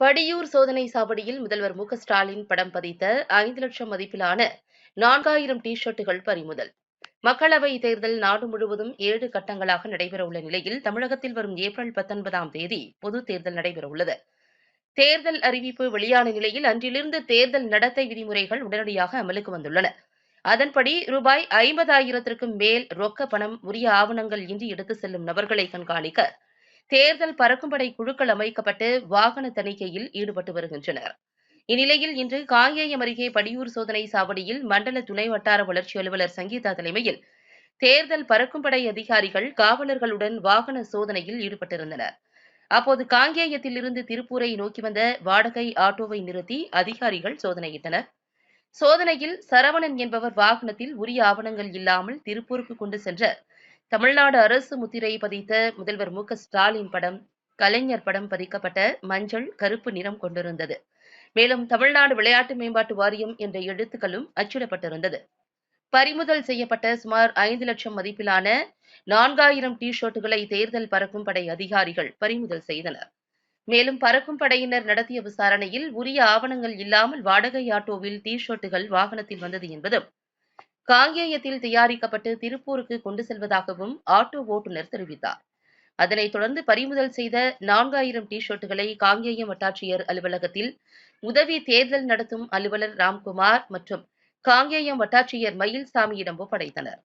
படியூர் சோதனை சாவடியில் முதல்வர் மு ஸ்டாலின் படம் பதித்த ஐந்து லட்சம் மதிப்பிலான நான்காயிரம் டி ஷர்ட்டுகள் பறிமுதல். மக்களவை தேர்தல் நாடு முழுவதும் ஏழு கட்டங்களாக நடைபெறவுள்ள நிலையில் தமிழகத்தில் வரும் ஏப்ரல் பத்தொன்பதாம் தேதி பொது தேர்தல் நடைபெறவுள்ளது. தேர்தல் அறிவிப்பு வெளியான நிலையில் அன்றிலிருந்து தேர்தல் நடத்தை விதிமுறைகள் உடனடியாக அமலுக்கு வந்துள்ளன. அதன்படி ரூபாய் ஐம்பதாயிரத்திற்கும் மேல் ரொக்க பணம் உரிய ஆவணங்கள் இன்றி எடுத்து செல்லும் நபர்களை கண்காணிக்க தேர்தல் பறக்கும்படை குழுக்கள் அமைக்கப்பட்டு வாகன தணிக்கையில் ஈடுபட்டு வருகின்றனர். இந்நிலையில் இன்று காங்கேயம் அருகே படியூர் சோதனை சாவடியில் மண்டல துணை வட்டார வளர்ச்சி அலுவலர் சங்கீதா தலைமையில் தேர்தல் பறக்கும்படை அதிகாரிகள் காவலர்களுடன் வாகன சோதனையில் ஈடுபட்டிருந்தனர். அப்போது காங்கேயத்தில் இருந்து திருப்பூரை நோக்கி வந்த வாடகை ஆட்டோவை நிறுத்தி அதிகாரிகள் சோதனையிட்டனர். சோதனையில் சரவணன் என்பவர் வாகனத்தில் உரிய ஆவணங்கள் இல்லாமல் திருப்பூருக்கு கொண்டு சென்ற தமிழ்நாடு அரசு முத்திரை பதித்த முதல்வர் மு ஸ்டாலின் படம் கலைஞர் படம் பதிக்கப்பட்ட மஞ்சள் கருப்பு நிறம் கொண்டிருந்தது. மேலும் தமிழ்நாடு விளையாட்டு மேம்பாட்டு வாரியம் என்ற எழுத்துக்களும் அச்சிடப்பட்டிருந்தது. பறிமுதல் செய்யப்பட்ட சுமார் ஐந்து லட்சம் மதிப்பிலான நான்காயிரம் டி ஷர்ட்டுகளை தேர்தல் பறக்கும் படை அதிகாரிகள் பறிமுதல் செய்தனர். மேலும் பறக்கும் படையினர் நடத்திய விசாரணையில் உரிய ஆவணங்கள் இல்லாமல் வாடகை ஆட்டோவில் டி ஷர்ட்டுகள் வாகனத்தில் வந்தது என்பதும் காங்கேயத்தில் தயாரிக்கப்பட்டு திருப்பூருக்கு கொண்டு செல்வதாகவும் ஆட்டோ ஓட்டுநர் தெரிவித்தார். அதனைத் தொடர்ந்து பறிமுதல் செய்த நான்காயிரம் டி ஷர்ட்டுகளை காங்கேயம் வட்டாட்சியர் அலுவலகத்தில் உதவி தேர்தல் நடத்தும் அலுவலர் ராம்குமார் மற்றும் காங்கேயம் வட்டாட்சியர் மயில்சாமியிடம் ஒப்படைத்தனர்.